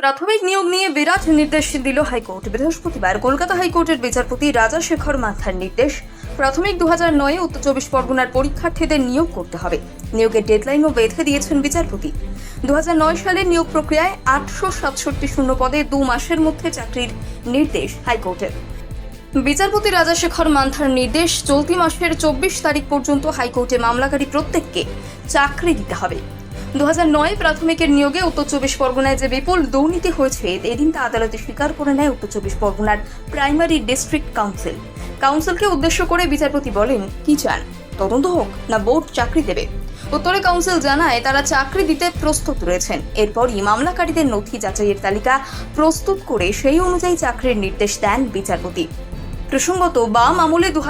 প্রাথমিক নিয়োগ নিয়ে বিরাট নির্দেশ দিল হাইকোর্ট। বৃহস্পতিবার কলকাতা হাইকোর্টের বিচারপতি রাজা শেখর মাথার নির্দেশ। প্রাথমিক দু হাজার নয়ে উত্তর চব্বিশ পরগনার পরীক্ষার্থীদের নিয়োগ করতে হবে। নিয়োগের ডেডলাইনও বেঁধে দিয়েছেন বিচারপতি। দু নয় সালের নিয়োগ প্রক্রিয়ায় আটশো সাতষট্টি শূন্য পদে দু মাসের মধ্যে চাকরির নির্দেশ হাইকোর্টের। বিচারপতি রাজাশেখর মান্থার নির্দেশ, চলতি মাসের চব্বিশ তারিখ পর্যন্ত হাইকোর্টে মামলাকারী প্রত্যেককে চাকরি দিতে হবে। দু নয় প্রাথমিকের নিয়োগে উত্তর চব্বিশ পরগনায় যে বিপুল দুর্নীতি হয়েছে, এদিন তা আদালতে স্বীকার করে নেয় উত্তর চব্বিশ পরগনার প্রাইমারি ডিস্ট্রিক্ট কাউন্সিল। কাউন্সিলকে উদ্দেশ্য করে বিচারপতি বলেন, কি চান, তদন্ত হোক না বোর্ড চাকরি দেবে? উত্তরে কাউন্সিল জানায়, তারা চাকরি দিতে প্রস্তুত রয়েছেন। এরপরই মামলাকারীদের নথি যাচাইয়ের তালিকা প্রস্তুত করে সেই অনুযায়ী চাকরির নির্দেশ দেন বিচারপতি। প্রসঙ্গত বাম আমলে দু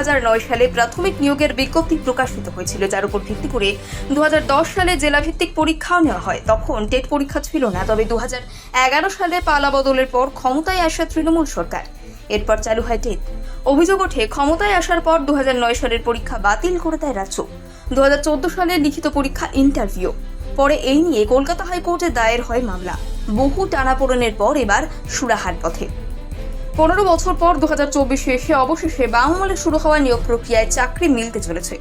সালে প্রাথমিক নিয়োগের বিজ্ঞপ্তি প্রকাশিত হয়েছিল, যার উপর ভিত্তি করে দু হাজার দশ সালে জেলাভিত্তিক পরীক্ষাও নেওয়া হয়। তখন টেট পরীক্ষা ছিল না, তবে দু হাজার এগারো সালে পালা বদলের পর ক্ষমতায় আসে তৃণমূল সরকার। এরপর চালু হয় টেট। অভিযোগ ওঠে, ক্ষমতায় আসার পর দু হাজার নয় সালের পরীক্ষা বাতিল করে দেয় রাজ্য। দু হাজার চোদ্দ সালে লিখিত পরীক্ষা ইন্টারভিউ। পরে এই নিয়ে কলকাতা হাইকোর্টে দায়ের হয় মামলা। বহু টানাপোড়েনের পর এবার সুরাহার পথে। পনেরো বছর পর দু হাজার চব্বিশে এসে অবশেষে বাংলাদেশে শুরু হওয়া নিয়োগ প্রক্রিয়ায় চাকরি মিলতে চলেছে।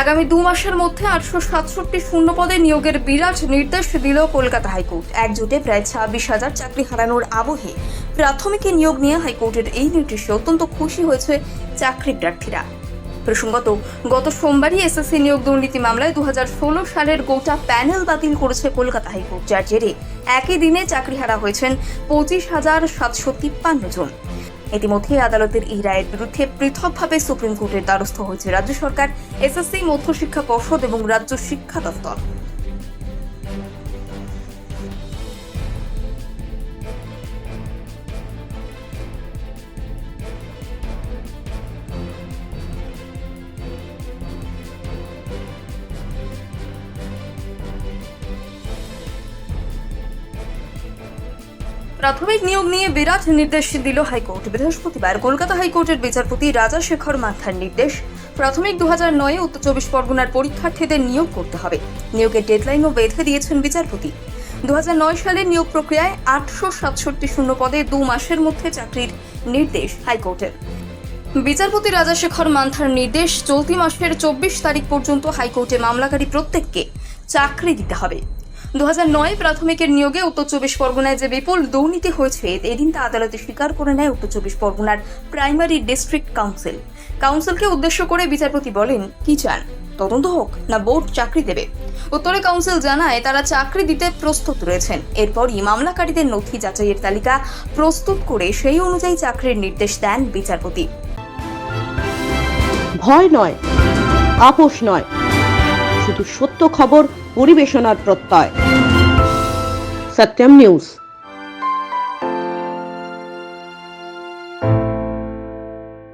আগামী দু মাসের মধ্যে আটশো সাতষট্টি শূন্য পদে নিয়োগের বিরাট নির্দেশ দিল কলকাতা হাইকোর্ট। একজোটে প্রায় ছাব্বিশ হাজার চাকরি হারানোর আবহে প্রাথমিকে নিয়োগ নিয়ে হাইকোর্টের এই নির্দেশে অত্যন্ত খুশি হয়েছে চাকরি প্রার্থীরা। প্রসঙ্গত, গত সোমবারই এসএসসি নিয়োগ দুর্নীতি মামলায় দুহাজার ষোলো সালের গোটা প্যানেল বাতিল করেছে কলকাতা হাইকোর্ট, যার জেরে একই দিনে চাকরি হারা হয়েছেন পঁচিশ হাজার সাতশো তিপ্পান্ন জন। ইতিমধ্যে আদালতের এই রায়ের বিরুদ্ধে পৃথকভাবে সুপ্রিম কোর্টের দ্বারস্থ হয়েছে রাজ্য সরকার, এসএসসি মধ্যশিক্ষা পর্ষদ এবং রাজ্য শিক্ষা দপ্তর। প্রাথমিক নিয়োগ নিয়ে বিরাট নির্দেশ দিল হাইকোর্ট। বৃহস্পতিবার কলকাতা হাইকোর্টের বিচারপতি রাজা শেখর মাথার নির্দেশ। প্রাথমিক দু হাজার নয়ে উত্তর চব্বিশ পরগনার পরীক্ষার্থীদের নিয়োগ করতে হবে। নিয়োগের ডেডলাইনও বেঁধে দিয়েছেন বিচারপতি। দু সালের নিয়োগ প্রক্রিয়ায় আটশো সাতষট্টি শূন্য পদে দু মাসের মধ্যে চাকরির নির্দেশ হাইকোর্টের। বিচারপতি রাজাশেখর মান্থার নির্দেশ, চলতি মাসের চব্বিশ তারিখ পর্যন্ত হাইকোর্টে মামলাকারী প্রত্যেককে চাকরি দিতে হবে। দু নয় প্রাথমিকের নিয়োগে উত্তর চব্বিশ পরগনায় যে বিপুল দুর্নীতি হয়েছে, এদিন তা আদালতে স্বীকার করে নেয় উত্তর চব্বিশ পরগনার প্রাইমারি ডিস্ট্রিক্ট কাউন্সিল। কাউন্সিলকে উদ্দেশ্য করে বিচারপতি বলেন, কি চান, তদন্ত হোক না বোর্ড চাকরি দেবে? উত্তরে কাউন্সিল জানায়, তারা চাকরি দিতে প্রস্তুত রয়েছেন। এরপরই মামলাকারীদের নথি যাচাইয়ের তালিকা প্রস্তুত করে সেই অনুযায়ী চাকরির নির্দেশ দেন বিচারপতি। ভয় নয়, আপোষ নয়। শুধু সত্য খবর, পরিবেশনার প্রত্যয়। सत्यम न्यूज़।